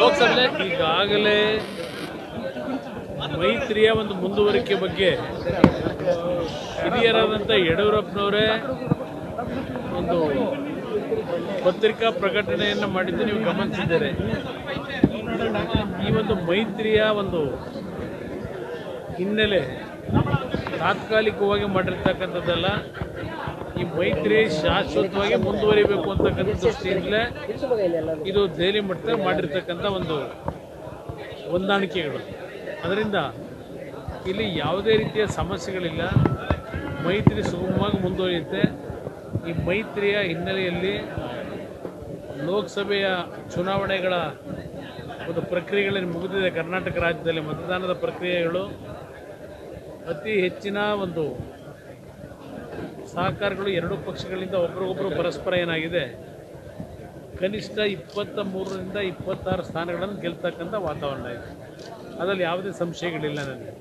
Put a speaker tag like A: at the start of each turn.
A: ಲೋಕಸಭೆ ಈಗಾಗಲೇ ಮೈತ್ರಿಯ ಒಂದು ಮುಂದುವರಿಕೆ ಬಗ್ಗೆ, ಹಿರಿಯರಾದಂಥ ಯಡಿಯೂರಪ್ಪನವರೇ ಒಂದು ಪತ್ರಿಕಾ ಪ್ರಕಟಣೆಯನ್ನು ಮಾಡಿದ್ದು ನೀವು ಗಮನಿಸಿದ್ದೀರಿ. ಈ ಒಂದು ಮೈತ್ರಿಯ ಒಂದು ಹಿನ್ನೆಲೆ ತಾತ್ಕಾಲಿಕವಾಗಿ ಮಾಡಿರ್ತಕ್ಕಂಥದ್ದಲ್ಲ. ಈ ಮೈತ್ರಿ ಶಾಶ್ವತವಾಗಿ ಮುಂದುವರಿಬೇಕು ಅಂತಕ್ಕಂಥ ದೃಷ್ಟಿಯಿಂದಲೇ ಇದು ದೆಹಲಿ ಮಟ್ಟ ಮಾಡಿರ್ತಕ್ಕಂಥ ಒಂದು ಹೊಂದಾಣಿಕೆಗಳು. ಅದರಿಂದ ಇಲ್ಲಿ ಯಾವುದೇ ರೀತಿಯ ಸಮಸ್ಯೆಗಳಿಲ್ಲ. ಮೈತ್ರಿ ಸುಗಮವಾಗಿ ಮುಂದುವರಿಯುತ್ತೆ. ಈ ಮೈತ್ರಿಯ ಹಿನ್ನೆಲೆಯಲ್ಲಿ ಲೋಕಸಭೆಯ ಚುನಾವಣೆಗಳ ಒಂದು ಪ್ರಕ್ರಿಯೆಗಳಲ್ಲಿ ಮುಗಿದಿದೆ. ಕರ್ನಾಟಕ ರಾಜ್ಯದಲ್ಲಿ ಮತದಾನದ ಪ್ರಕ್ರಿಯೆಗಳು ಅತಿ ಹೆಚ್ಚಿನ ಒಂದು ಸಹಕಾರಗಳು ಎರಡೂ ಪಕ್ಷಗಳಿಂದ ಒಬ್ರಿಗೊಬ್ಬರು ಪರಸ್ಪರ ಏನಾಗಿದೆ? ಕನಿಷ್ಠ ಇಪ್ಪತ್ತ ಮೂರರಿಂದ ಇಪ್ಪತ್ತಾರು ಸ್ಥಾನಗಳನ್ನು ಗೆಲ್ತಕ್ಕಂಥ ವಾತಾವರಣ ಇದೆ. ಅದರಲ್ಲಿ ಯಾವುದೇ ಸಂಶಯಗಳಿಲ್ಲ ನನಗೆ.